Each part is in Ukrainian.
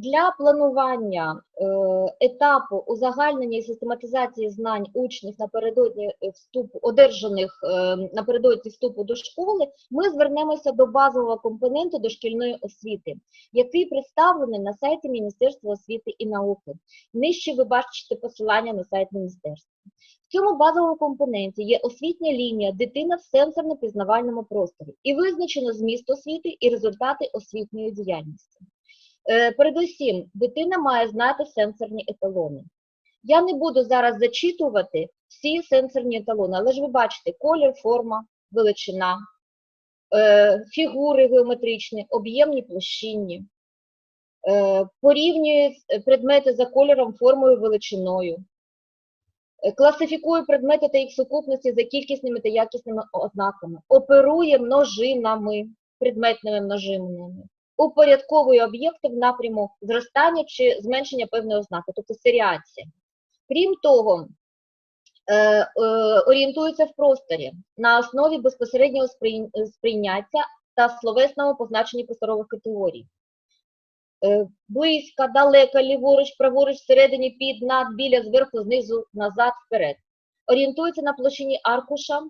Для планування е, етапу узагальнення і систематизації знань учнів напередодні е, вступу, одержаних е, напередодні вступу до школи, ми звернемося до базового компоненту дошкільної освіти, який представлений на сайті Міністерства освіти і науки. Нижче ви бачите посилання на сайт міністерства. В цьому базовому компоненті є освітня лінія дитина в сенсорно-пізнавальному просторі і визначено зміст освіти і результати освітньої діяльності. Е, Передусім, дитина має знати сенсорні еталони. Я не буду зараз зачитувати всі сенсорні еталони, але ж ви бачите колір, форма, величина, е, фігури геометричні, об'ємні площинні, е, порівнює предмети за кольором, формою, величиною, класифікує предмети та їх сукупності за кількісними та якісними ознаками, оперує множинами, предметними множинами, упорядковує об'єкти в напряму зростання чи зменшення певної ознаки, тобто серіація. Крім того, е, е, орієнтується в просторі на основі безпосереднього сприйняття та словесного позначення просторових категорій. Е, Близько, далеко, ліворуч, праворуч, всередині, під, над, біля, зверху, знизу, назад, вперед. Орієнтується на площині аркуша,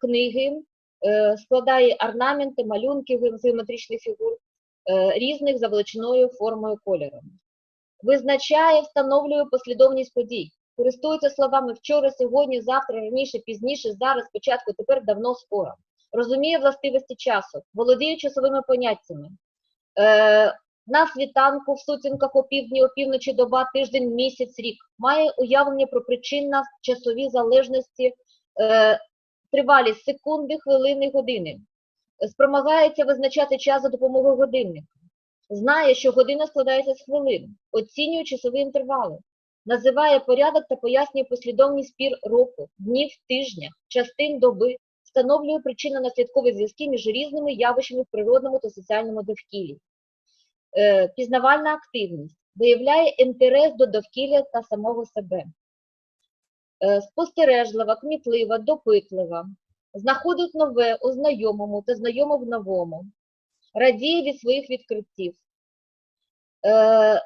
книги, складає орнаменти, малюнки з геометричних фігур різних за величиною, формою, кольором. Визначає, встановлює послідовність подій. Користується словами вчора, сьогодні, завтра, раніше, пізніше, зараз, спочатку, тепер, давно, скоро. Розуміє властивості часу, володіє часовими поняттями. Е, на світанку, в сутінках, опівдні, опівночі, доба, тиждень, місяць, рік. Має уявлення про причинно часові залежності, е, тривалість секунди, хвилини, години. Спромагається визначати час за допомогою годинника. Знає, що година складається з хвилин, оцінює часові інтервали, називає порядок та пояснює послідовність пір року, днів, тижня, частин доби, встановлює причинно-наслідкові зв'язки між різними явищами в природному та соціальному довкіллі. Е, пізнавальна активність виявляє інтерес до довкілля та самого себе. Е, спостережлива, кмітлива, допитлива, знаходить нове у знайомому та знайоме в новому, радіє від своїх відкриттів, е,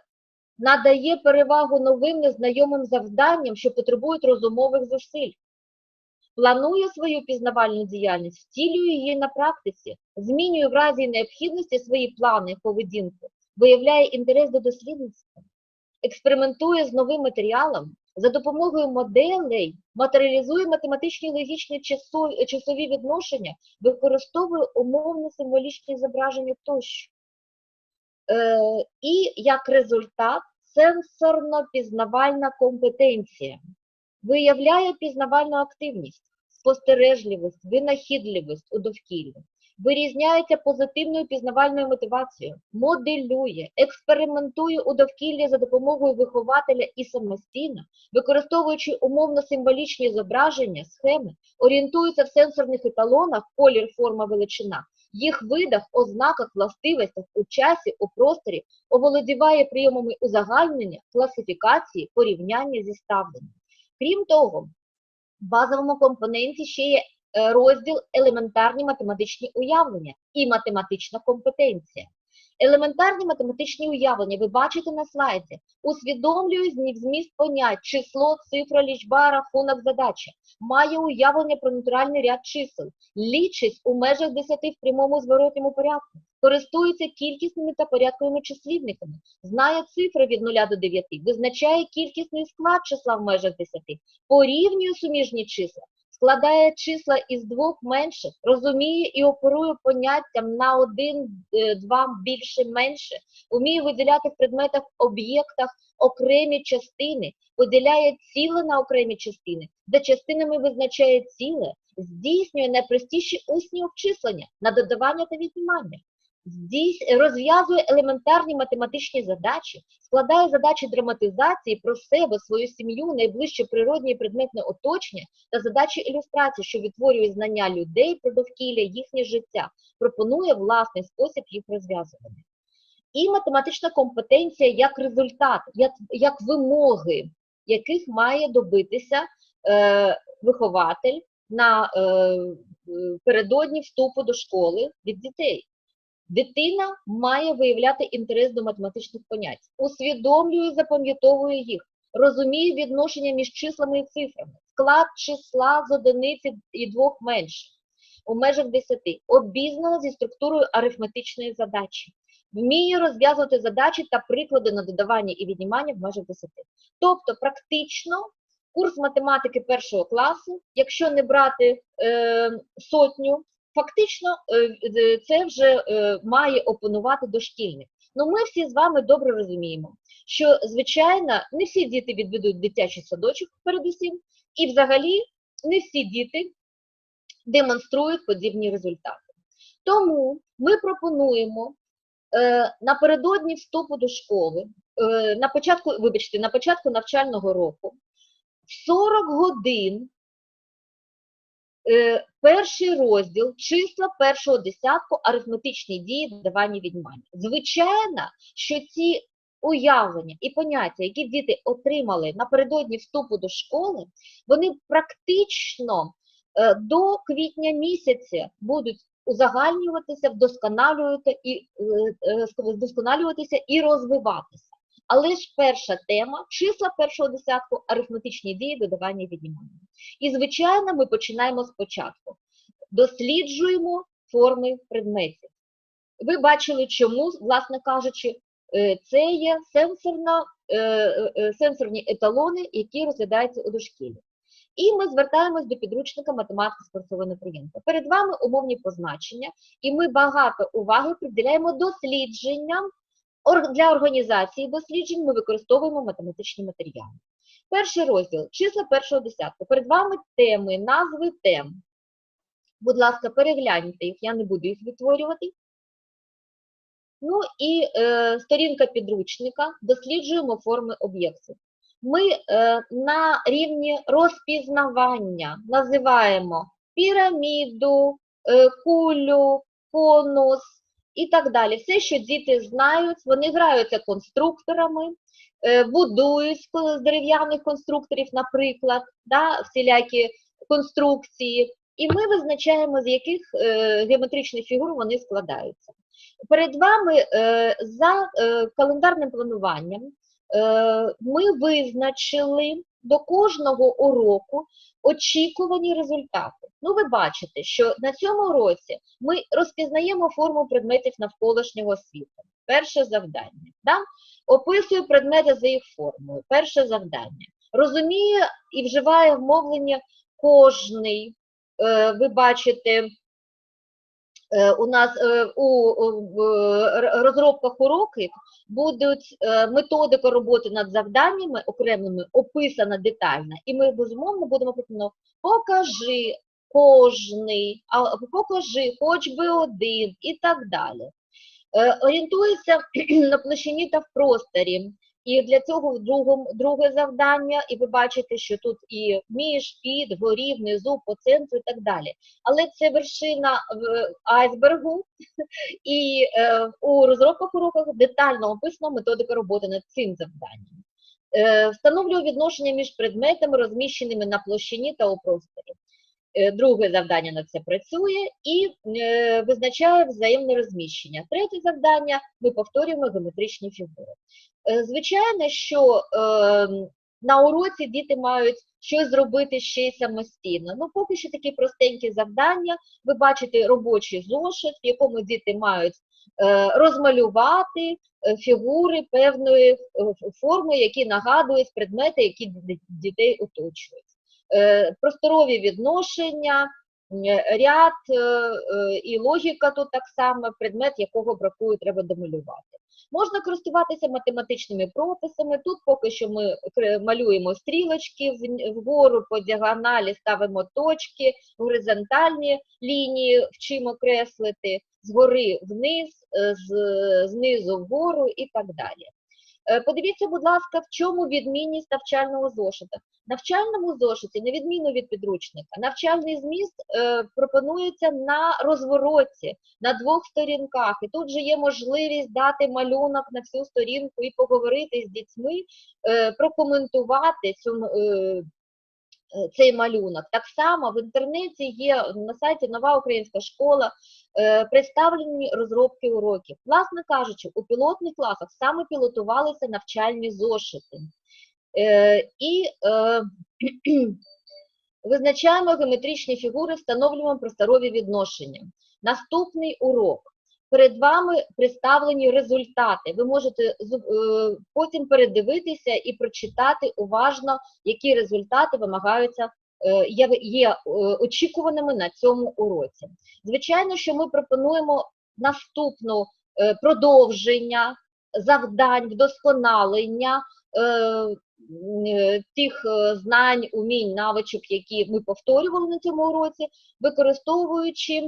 надає перевагу новим незнайомим завданням, що потребують розумових зусиль, планує свою пізнавальну діяльність, втілює її на практиці, змінює в разі необхідності свої плани, поведінку, виявляє інтерес до дослідництва, експериментує з новим матеріалом, за допомогою моделей матеріалізує математичні логічні часові відношення, використовує умовно символічні зображення тощо. Е, і як результат сенсорно-пізнавальна компетенція виявляє пізнавальну активність, спостережливість, винахідливість у довкіллі, вирізняється позитивною пізнавальною мотивацією, моделює, експериментує у довкіллі за допомогою вихователя і самостійно, використовуючи умовно-символічні зображення, схеми, орієнтується в сенсорних еталонах, колір, форма, величина, їх видах, ознаках, властивостях у часі, у просторі, оволодіває прийомами узагальнення, класифікації, порівняння зі ставленням. Крім того, в базовому компоненті ще є розділ елементарні математичні уявлення і математична компетенція. Елементарні математичні уявлення ви бачите на слайді. Усвідомлює зміст понять, число, цифра, лічба, рахунок, задача. Має уявлення про натуральний ряд чисел. Лічить у межах 10 в прямому зворотньому порядку. Користується кількісними та порядковими числівниками. Знає цифри від 0 до 9. Визначає кількісний склад числа в межах 10. Порівнює суміжні числа складає числа із двох менших, розуміє і оперує поняттям на один, е, два більше, менше, вміє виділяти в предметах, об'єктах окремі частини, поділяє ціле на окремі частини, де частинами визначає ціле, здійснює найпростіші усні обчислення на додавання та віднімання. Розв'язує елементарні математичні задачі, складає задачі драматизації про себе, свою сім'ю, найближче природне і предметне оточення та задачі ілюстрації, що відтворює знання людей про довкілля, їхнє життя, пропонує власний спосіб їх розв'язування. І математична компетенція як результат, як, як вимоги, яких має добитися е, вихователь на е, передодні вступу до школи від дітей. Дитина має виявляти інтерес до математичних понять, усвідомлює, запам'ятовує їх, розуміє відношення між числами і цифрами, склад числа з одиниці і двох менше. У межах 10, обізнана зі структурою арифметичної задачі, вміє розв'язувати задачі та приклади на додавання і віднімання в межах 10. Тобто, практично курс математики першого класу, якщо не брати е, сотню, фактично е, е, це вже е, має опанувати дошкільник. Ну ми всі з вами добре розуміємо, що звичайно не всі діти відведуть дитячий садочок передусім, і взагалі не всі діти демонструють подібні результати. Тому ми пропонуємо е, напередодні вступу до школи, е, на початку, вибачте, на початку навчального року, в 40 годин перший розділ, числа першого десятку, арифметичні дії, додавання віднімання. Звичайно, що ці уявлення і поняття, які діти отримали напередодні вступу до школи, вони практично е, до квітня місяця будуть узагальнюватися, вдосконалювати і, е, е, вдосконалюватися і розвиватися. Але ж перша тема числа першого десятку, арифметичні дії, додавання віднімання. І, звичайно, ми починаємо спочатку. Досліджуємо форми предметів. Ви бачили, чому, власне кажучи, е, це є сенсорна, е, е, сенсорні еталони, які розглядаються у дошкілі. І ми звертаємось до підручника математики спортивного приємства. Перед вами умовні позначення, і ми багато уваги приділяємо дослідженням. Для організації досліджень ми використовуємо математичні матеріали. Перший розділ числа першого десятку. Перед вами теми, назви тем. Будь ласка, перегляньте їх, я не буду їх відтворювати. Ну і е, сторінка підручника досліджуємо форми об'єктів. Ми е, на рівні розпізнавання називаємо піраміду, е, кулю, конус і так далі. Все, що діти знають, вони граються конструкторами, е, будують з дерев'яних конструкторів, наприклад, да, всілякі конструкції, і ми визначаємо, з яких е, геометричних фігур вони складаються. Перед вами е, за календарним плануванням ми визначили до кожного уроку очікувані результати. Ну, ви бачите, що на цьому році ми розпізнаємо форму предметів навколишнього світу. Перше завдання. Да? Описує предмети за їх формою. Перше завдання. Розуміє і вживає вмовлення кожний. Е, ви бачите, у нас е, у розробках уроків будуть е, методика роботи над завданнями окремими описана детально, і ми безумовно будемо пропонувати покажи кожний, а покажи хоч би один і так далі. Е, Орієнтується на площині та в просторі. І для цього в друге завдання, і ви бачите, що тут і між, під, горі, внизу, по центру і так далі. Але це вершина айсбергу, і е, у розробках уроках детально описана методика роботи над цим завданням. Е, встановлює відношення між предметами, розміщеними на площині та у просторі. Е, Друге завдання на це працює і е, визначає взаємне розміщення. Третє завдання ми повторюємо геометричні фігури. Е, Звичайно, що е, на уроці діти мають щось зробити ще й самостійно. Ну, поки що такі простенькі завдання. Ви бачите робочий зошит, в якому діти мають е, розмалювати е, фігури певної форми, які нагадують предмети, які дітей оточують. Просторові відношення, ряд і логіка тут так само, предмет, якого бракує, треба домалювати. Можна користуватися математичними прописами. Тут поки що ми малюємо стрілочки вгору по діагоналі, ставимо точки, горизонтальні лінії вчимо креслити, згори вниз, е, знизу вгору і так далі. Е, Подивіться, будь ласка, в чому відмінність навчального зошита. Навчальному зошиті, на відміну від підручника, навчальний зміст е, пропонується на розвороті, на двох сторінках. І тут же є можливість дати малюнок на всю сторінку і поговорити з дітьми, е, прокоментувати цю, цей малюнок. Так само в інтернеті є на сайті Нова Українська школа е, представлені розробки уроків. Власне кажучи, у пілотних класах саме пілотувалися навчальні зошити. Е, І е, визначаємо геометричні фігури, встановлюємо просторові відношення. Наступний урок. Перед вами представлені результати. Ви можете е, потім передивитися і прочитати уважно, які результати вимагаються, е, є, е, очікуваними на цьому уроці. Звичайно, що ми пропонуємо наступну е, продовження завдань, вдосконалення тих знань, умінь, навичок, які ми повторювали на цьому уроці, використовуючи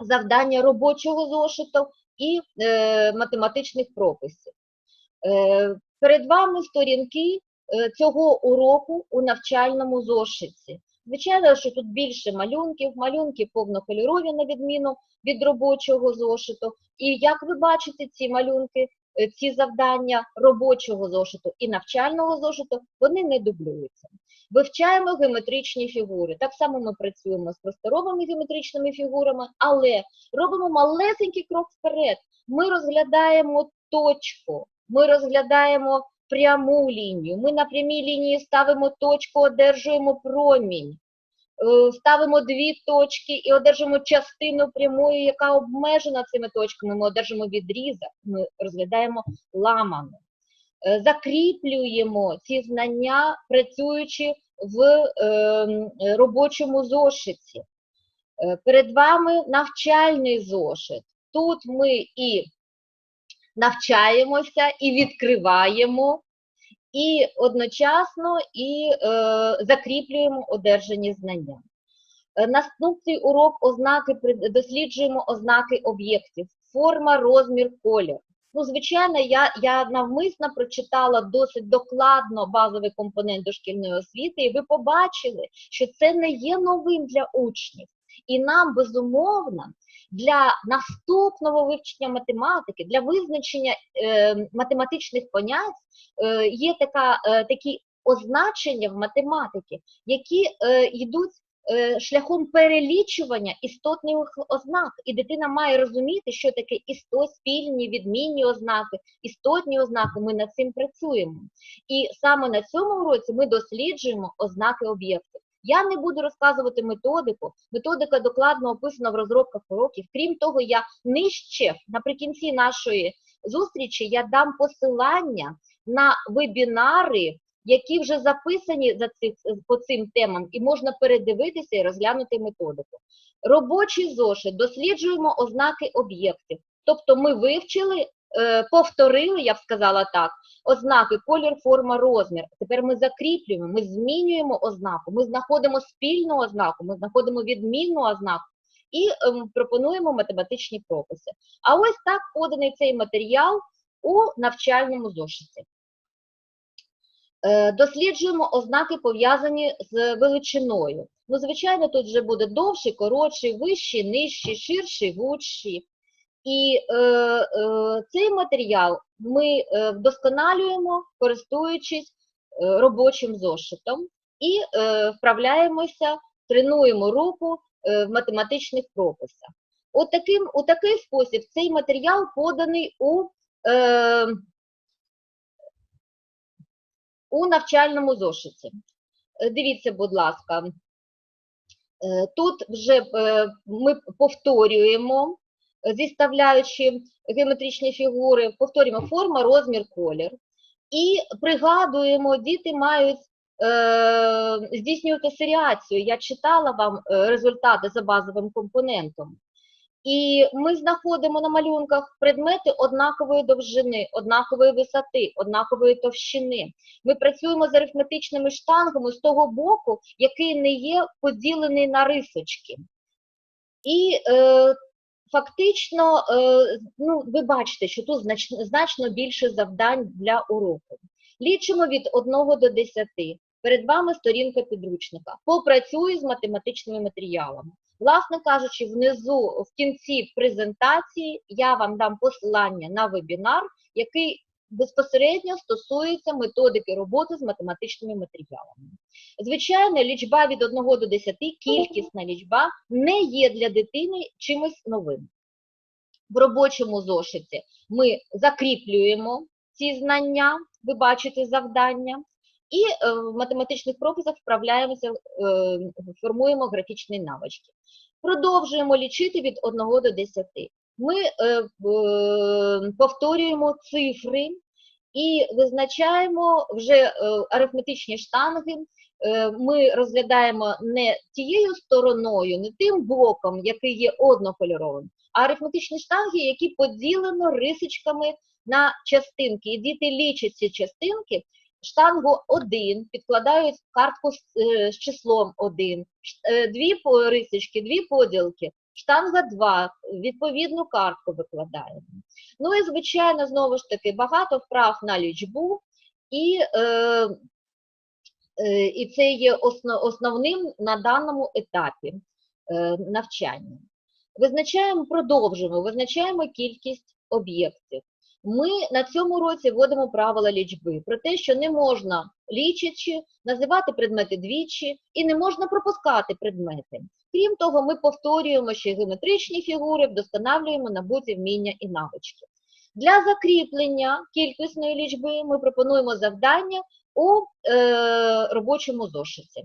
завдання робочого зошиту і е, математичних прописів. Е, перед вами сторінки е, цього уроку у навчальному зошиті. Звичайно, що тут більше малюнків, малюнки повнокольорові на відміну від робочого зошиту. І як ви бачите, ці малюнки, е, ці завдання робочого зошиту і навчального зошиту, вони не дублюються. Вивчаємо геометричні фігури. Так само ми працюємо з просторовими геометричними фігурами, але робимо малесенький крок вперед. Ми розглядаємо точку, ми розглядаємо пряму лінію. Ми на прямій лінії ставимо точку, одержуємо промінь. Е, Ставимо дві точки і одержимо частину прямої, яка обмежена цими точками. Ми одержимо відрізок, ми розглядаємо ламану. Е, Закріплюємо ці знання, працюючи в е, робочому зошиті. Е, Перед вами навчальний зошит. Тут ми і навчаємося, і відкриваємо, і одночасно і е, закріплюємо одержані знання. Е, Наступний урок ознаки досліджуємо ознаки об'єктів. Форма, розмір, колір. Ну, звичайно, я, я навмисно прочитала досить докладно базовий компонент дошкільної освіти, і ви побачили, що це не є новим для учнів. І нам, безумовно, для наступного вивчення математики, для визначення е, математичних понять е, є така, е, такі означення в математиці, які е, йдуть шляхом перелічування істотних ознак. І дитина має розуміти, що таке істот, спільні, відмінні ознаки, істотні ознаки. Ми над цим працюємо. І саме на цьому уроці ми досліджуємо ознаки об'єктів. Я не буду розказувати методику. Методика докладно описана в розробках уроків. Крім того, я нижче наприкінці нашої зустрічі я дам посилання на вебінари, які вже записані за цих, по цим темам, і можна передивитися і розглянути методику. Робочий зошит, досліджуємо ознаки об'єктів. Тобто ми вивчили, е, повторили, я б сказала так, ознаки, колір, форма, розмір. Тепер ми закріплюємо, ми змінюємо ознаку, ми знаходимо спільну ознаку, ми знаходимо відмінну ознаку і ем, пропонуємо математичні прописи. А ось так поданий цей матеріал у навчальному зошиті. Е, Досліджуємо ознаки, пов'язані з величиною. Ну, звичайно, тут вже буде довший, коротший, вищий, нижчий, ширший, вужчий. І е, е, цей матеріал ми е, вдосконалюємо, користуючись е, робочим зошитом, і е, вправляємося, тренуємо руку в математичних прописах. От таким, у такий спосіб цей матеріал поданий у, е, у навчальному зошиті. Е, Дивіться, будь ласка, Е, тут вже е, ми повторюємо, зіставляючи геометричні фігури, повторюємо форма, розмір, колір. І пригадуємо, діти мають здійснювати серіацію. Я читала вам результати за базовим компонентом. І ми знаходимо на малюнках предмети однакової довжини, однакової висоти, однакової товщини. Ми працюємо з арифметичними штангами з того боку, який не є поділений на рисочки. І е, фактично, е, ну, ви бачите, що тут значно, значно більше завдань для уроку. Лічимо від 1 до 10. Перед вами сторінка підручника. Попрацюю з математичними матеріалами. Власне кажучи, внизу в кінці презентації я вам дам посилання на вебінар, який безпосередньо стосується методики роботи з математичними матеріалами. Звичайно, лічба від 1 до 10, кількісна лічба, не є для дитини чимось новим. В робочому зошиті ми закріплюємо ці знання, ви бачите завдання, і е, в математичних прописах вправляємося, е, формуємо графічні навички. Продовжуємо лічити від 1 до 10. Ми е, повторюємо цифри і визначаємо вже арифметичні штанги. Ми розглядаємо не тією стороною, не тим боком, який є однокольоровим, а арифметичні штанги, які поділено рисочками на частинки. І діти лічать ці частинки. Штангу 1 підкладають картку з, е, числом 1, дві по- рисочки, дві поділки, штанга 2, відповідну картку викладаємо. Ну і, звичайно, знову ж таки, багато вправ на лічбу, і, е, е, і це є осно- основним на даному етапі е, навчання. Визначаємо, продовжуємо, визначаємо кількість об'єктів. Ми на цьому році вводимо правила лічби про те, що не можна лічачи, називати предмети двічі і не можна пропускати предмети. Крім того, ми повторюємо ще геометричні фігури, вдосконалюємо набуті вміння і навички. Для закріплення кількісної лічби ми пропонуємо завдання у е, робочому зошиті.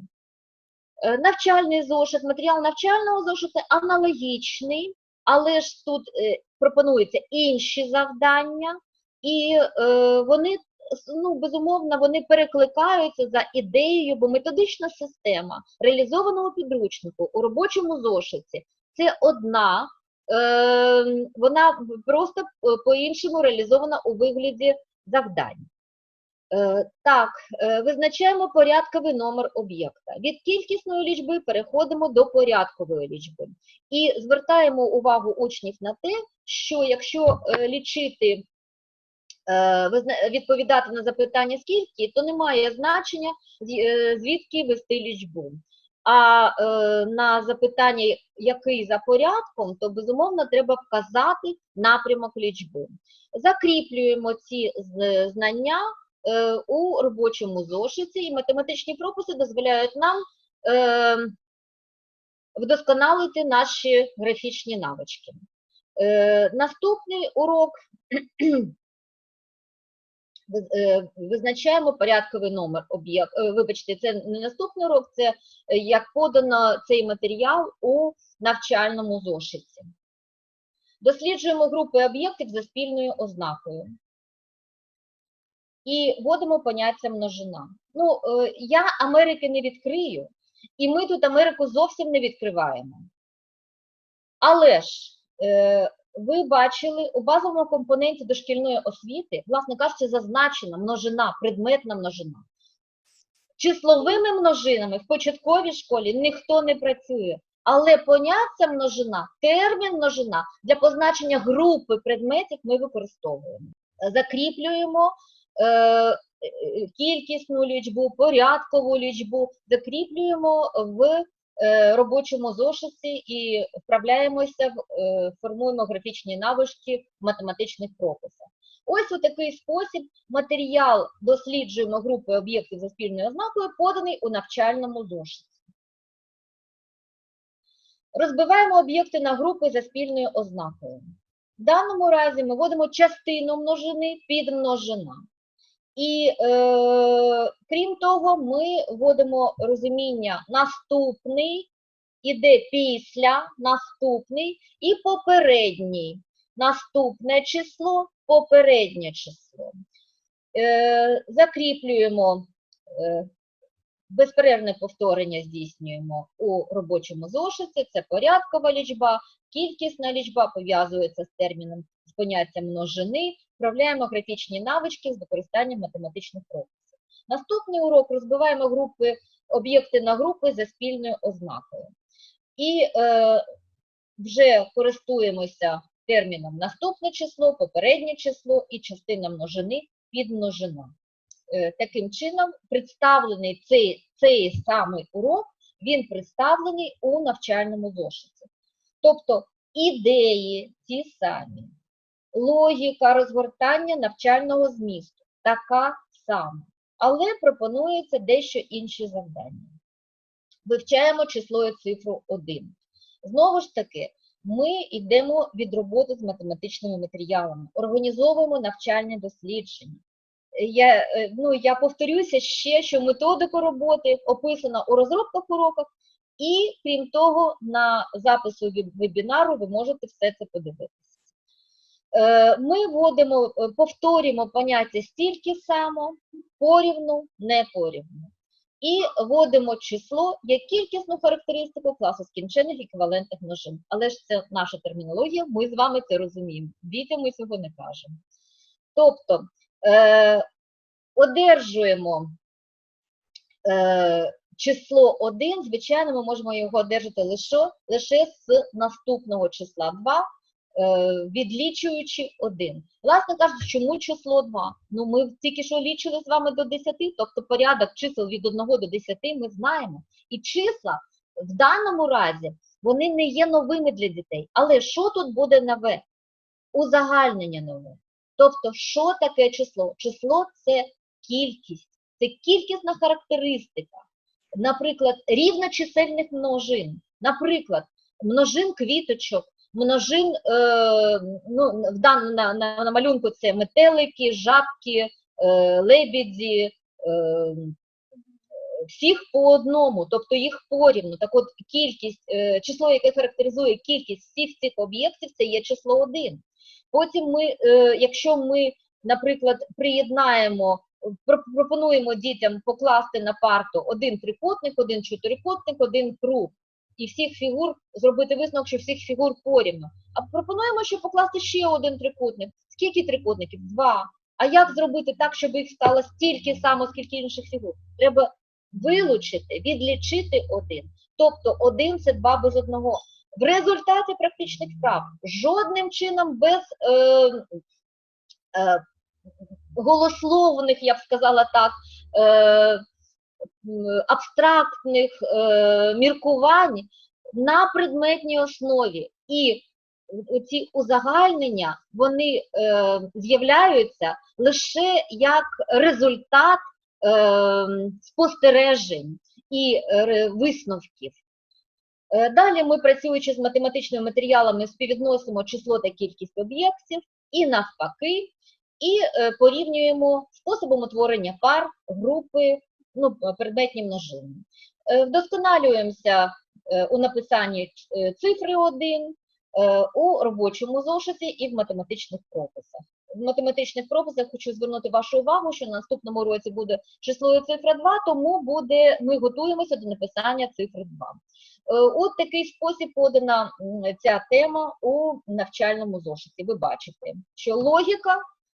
Е, Навчальний зошит, матеріал навчального зошиту аналогічний, але ж тут е, пропонуються інші завдання, і е, вони, ну, безумовно, вони перекликаються за ідеєю, бо методична система реалізованого підручнику у робочому зошиті це одна, е, вона просто по-іншому реалізована у вигляді завдань. Е, Так, е, визначаємо порядковий номер об'єкта. Від кількісної лічби переходимо до порядкової лічби. І звертаємо увагу учнів на те, що якщо е, лічити, відповідати на запитання скільки, то немає значення, звідки вести лічбу. А на запитання, який за порядком, то безумовно треба вказати напрямок лічби. Закріплюємо ці знання у робочому зошиті, і математичні прописи дозволяють нам е, вдосконалити наші графічні навички. Е, наступний урок е, визначаємо порядковий номер об'єкт. е, Вибачте, це не наступний урок, це е, як подано цей матеріал у навчальному зошиті. Досліджуємо групи об'єктів за спільною ознакою. І вводимо поняття множина. Ну, е, я Америки не відкрию, і ми тут Америку зовсім не відкриваємо. Але ж е, ви бачили у базовому компоненті дошкільної освіти, власне кажучи, зазначена множина, предметна множина. Числовими множинами в початковій школі ніхто не працює, але поняття множина, термін множина для позначення групи предметів ми використовуємо. Закріплюємо кількісну лічбу, порядкову лічбу, закріплюємо в е, робочому зошиті і вправляємося, е, формуємо графічні навички в математичних прописах. Ось у такий спосіб матеріал досліджуємо групи об'єктів за спільною ознакою, поданий у навчальному зошиті. Розбиваємо об'єкти на групи за спільною ознакою. В даному разі ми вводимо частину множини під множина. І е, крім того, ми вводимо розуміння наступний, іде після, наступний і попередній. Наступне число, попереднє число. Е, закріплюємо е, безперервне повторення здійснюємо у робочому зошиті, це порядкова лічба, кількісна лічба пов'язується з терміном з поняттям множини, вправляємо графічні навички з використанням математичних прописів. Наступний урок розбиваємо групи, об'єкти на групи за спільною ознакою. І е, вже користуємося терміном наступне число, попереднє число і частина множини підмножина. Е, Таким чином, представлений цей, цей самий урок, він представлений у навчальному зошиті. Тобто ідеї ті самі, логіка розгортання навчального змісту така сама, але пропонується дещо інші завдання. Вивчаємо число і цифру 1. Знову ж таки, ми йдемо від роботи з математичними матеріалами, організовуємо навчальні дослідження. Я, е, ну, я повторюся ще, що методика роботи описана у розробках уроках, і крім того, на запису веб- вебінару ви можете все це подивитися. Е, Ми вводимо, е, повторюємо поняття стільки само, порівну, не порівну. І вводимо число як кількісну характеристику класу скінчених еквівалентних множин. Але ж це наша термінологія, ми з вами це розуміємо. Дітям ми цього не кажемо. Тобто е, одержуємо е, число 1, звичайно, ми можемо його одержати лише, лише з наступного числа 2, е, відлічуючи 1. Власне кажучи, чому число 2? Ну, ми тільки що лічили з вами до 10, тобто порядок чисел від 1 до 10 ми знаємо. І числа в даному разі вони не є новими для дітей. Але що тут буде нове? Узагальнення нове. Тобто, що таке число? Число це кількість, це кількісна характеристика. Наприклад, рівночисельних множин, наприклад, множин квіточок, множин, е, ну, в дан, на, на, на малюнку це метелики, жабки, е, лебіді, е, всіх по одному, тобто їх порівну. Так от кількість, е, число, яке характеризує кількість всіх цих об'єктів, це є число 1. Потім ми, якщо ми, наприклад, приєднаємо, пропонуємо дітям покласти на парту один трикутник, один чотирикутник, один круг, і всіх фігур зробити висновок, що всіх фігур порівну. А пропонуємо, ще покласти ще один трикутник. Скільки трикутників? Два. А як зробити так, щоб їх стало стільки само, скільки інших фігур? Треба вилучити, відлічити один. Тобто один це два без одного. В результаті практичних вправ жодним чином без е, е, голословних, я б сказала так, е, абстрактних е, міркувань на предметній основі. І ці узагальнення вони е, з'являються лише як результат е, спостережень і е, висновків. Далі ми, працюючи з математичними матеріалами, співвідносимо число та кількість об'єктів і навпаки, і порівнюємо способом утворення пар, групи, ну, предметні множини. Е, Вдосконалюємося е, у написанні е, цифри 1, е, у робочому зошиті і в математичних прописах. В математичних прописах хочу звернути вашу увагу, що на наступному році буде число і цифра 2, тому буде, ми готуємося до написання цифри 2. Е, От такий спосіб подана ця тема у навчальному зошиті. Ви бачите, що логіка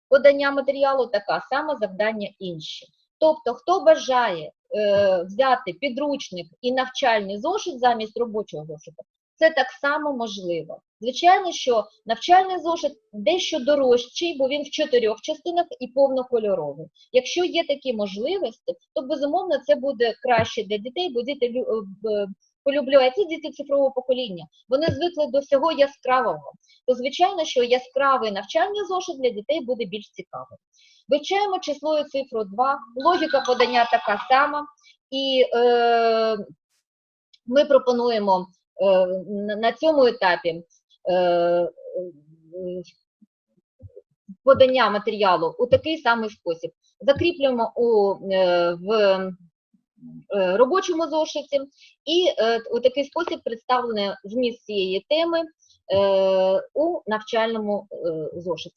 подання матеріалу така сама, завдання інші. Тобто, хто бажає е, взяти підручник і навчальний зошит замість робочого зошита, це так само можливо. Звичайно, що навчальний зошит дещо дорожчий, бо він в чотирьох частинах і повнокольоровий. Якщо є такі можливості, то безумовно це буде краще для дітей, бо діти лю- е, полюбляють ці діти цифрового покоління. Вони звикли до всього яскравого. То звичайно, що яскравий навчальний зошит для дітей буде більш цікавим. Вивчаємо число і цифру 2, логіка подання така сама, і е, ми пропонуємо е, на- цьому етапі е, подання матеріалу у такий самий спосіб. Закріплюємо у, е, в е, робочому зошиті, і е, у такий спосіб представлений зміст цієї теми е, у навчальному е, зошиті.